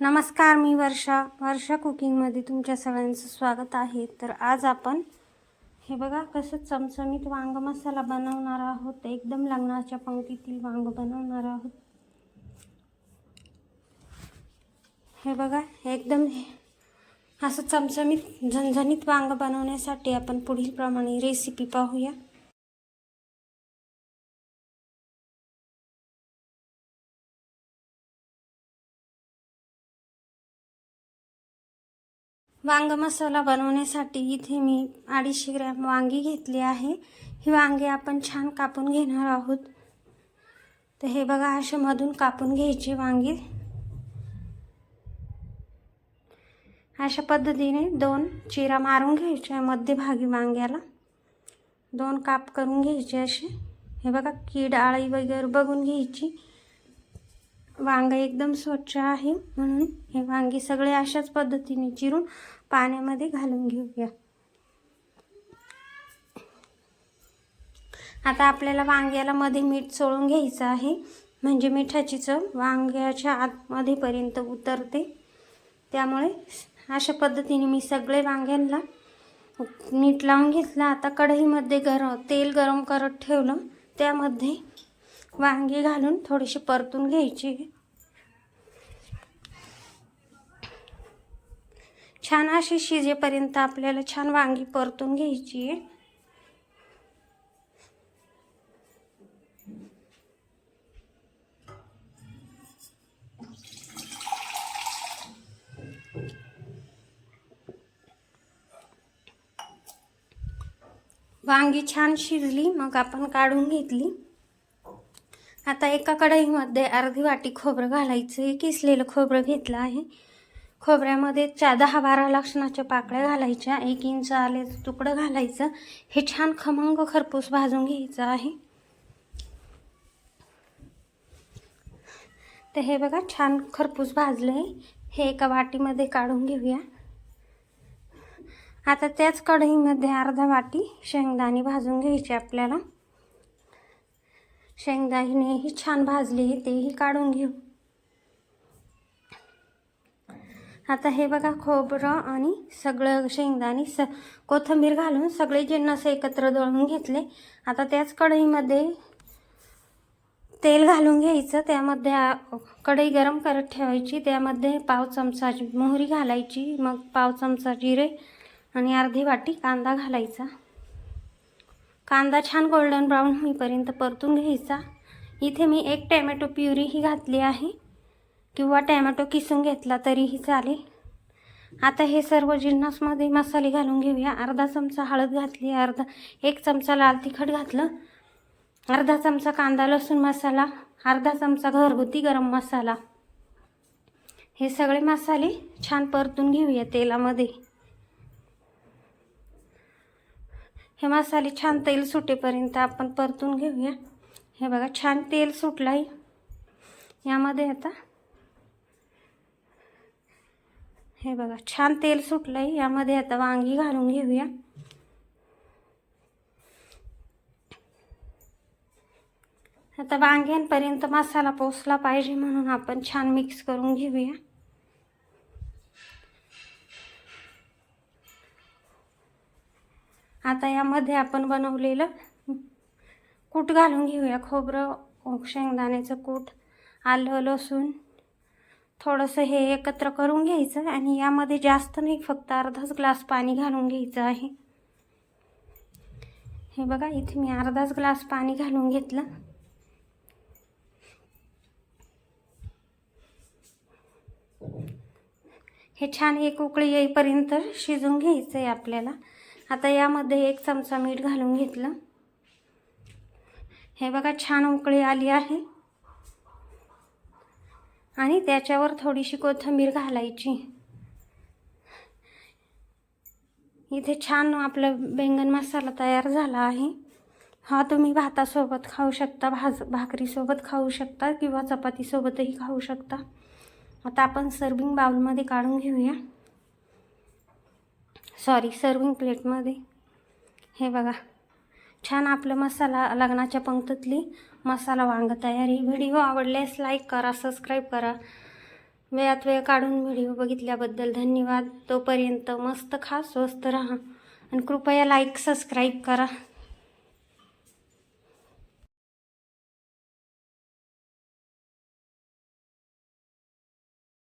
नमस्कार मी वर्षा. वर्षा कुकिंगमध्ये तुमच्या सगळ्यांचं स्वागत आहे. तर आज आपण हे बघा कसं चमचमीत वांग मसाला बनवणार आहोत. एकदम लग्नाच्या पंक्तीतील वांग बनवणार आहोत. हे बघा एकदम असं चमचमीत झणझणीत वांग बनवण्यासाठी आपण पुढील प्रमाणे रेसिपी पाहूया. वांग मसाला बनवण्यासाठी इथे मी अडीचशे ग्रॅम वांगी घेतली आहे. ही वांगी आपण छान कापून घेणार आहोत. तर हे बघा असे मधून कापून घ्यायची वांगी. अशा पद्धतीने दोन चिरा मारून घ्यायच्या मध्यभागी वांग्याला. दोन काप करून घ्यायचे असे. हे बघा कीड आळी वगैरे बघून घ्यायची. वांग एकदम स्वच्छ आहे. म्हणून हे वांगी सगळे अशाच पद्धतीने चिरून पाण्यामध्ये घालून घेऊया. आता आपल्याला वांग्याला मध्ये मीठ चोळून घ्यायचं आहे. म्हणजे मिठाची चव वांग्याच्या आतमध्येपर्यंत उतरते. त्यामुळे अशा पद्धतीने मी सगळे वांग्यांना मीठ लावून घेतलं. आता कढईमध्ये गरम तेल गरम करत ठेवलं. त्यामध्ये वांगी घालून थोडीशी परतून घ्यायची. छान अशी शिजेपर्यंत आपल्याला छान वांगी परतून घ्यायची. आहे वांगी छान शिजली मग आपण काढून घेतली. आता एका कढईमध्ये अर्धी वाटी खोबरं घालायचं आहे. किसलेलं खोबरं घेतलं आहे. खोबऱ्यामध्ये चा दहा बारा लक्षणाच्या पाकळ्या घालायच्या. एक इंच आल्याचं तुकडं घालायचं. हे छान खमंग खरपूस भाजून घ्यायचं आहे. तर हे बघा छान खरपूस भाजलं आहे हे एका वाटीमध्ये काढून घेऊया. आता त्याच कढईमध्ये अर्धा वाटी शेंगदाणे भाजून घ्यायचे आपल्याला. शेंगदाणे ही छान भाजली तेही काढून घेऊ. आता हे बघा खोबरं आणि सगळं शेंगदाणे स कोथिंबीर घालून सगळे जिन्नस एकत्र दळून घेतले आता त्याच कढईमध्ये तेल घालून घ्यायचं. त्यामध्ये कढई गरम करत ठेवायची. त्यामध्ये पाव चमचा मोहरी घालायची मग पाव चमचा जिरे आणि अर्धी वाटी कांदा घालायचा. कांदा छान गोल्डन ब्राऊन होईपर्यंत परतून घ्यायचा. इथे मी एक टॅमॅटो प्युरी ही घातली आहे. किंवा टॅमॅटो किसून घेतला तरीही चालेल. आता हे सर्व जिन्नसमध्ये मसाले घालून घेऊया. अर्धा चमचा हळद घातली अर्धा एक चमचा लाल तिखट घातलं अर्धा चमचा कांदा लसूण मसाला अर्धा चमचा घरगुती गरम मसाला. हे सगळे मसाले छान परतून घेऊया तेलामध्ये. हे मसाले छान तेल सुटेपर्यंत आपण परतून घेऊया. हे बघा छान तेल सुटलं आहे यामध्ये आता हे बघा छान तेल सुटलं आहे यामध्ये आता वांगी घालून घेऊया. आता वांग्यांपर्यंत मसाला पोचला पाहिजे म्हणून आपण छान मिक्स करून घेऊया. आता यामध्ये आपण बनवलेलं कूट घालून घेऊया. खोबरं शेंगदाण्याचं कूट आलं लसूण थोडंसं हे एकत्र करून घ्यायचं आणि यामध्ये जास्त नाही फक्त अर्धाच ग्लास पाणी घालून घ्यायचं आहे. हे बघा इथे मी अर्धाच ग्लास पाणी घालून घेतलं. हे छान एक उकळी येईपर्यंत शिजून घ्यायचं आहे आपल्याला. आता यामध्ये एक चमचा मीठ घालून घेतलं. हे बघा छान उकळी आली आहे. आणि त्याच्यावर थोडीशी कोथिंबीर घालायची. इथे छान आपलं बेंगन मसाला तयार झाला आहे. हा तुम्ही भातासोबत खाऊ शकता भाज भाकरीसोबत खाऊ शकता किंवा चपातीसोबतही खाऊ शकता. आता आपण सर्विंग बाउलमध्ये काढून घेऊया. सॉरी सर्विंग प्लेटमध्ये हे बघा. छान आपलं मसाला लग्नाच्या पंक्तीतली मसाला वांग तयारी. व्हिडिओ आवडल्यास लाईक करा सबस्क्राईब करा. वेळात वेळ काढून व्हिडिओ बघितल्याबद्दल धन्यवाद. तोपर्यंत मस्त खा स्वस्त राहा. आणि कृपया लाईक सबस्क्राईब करा.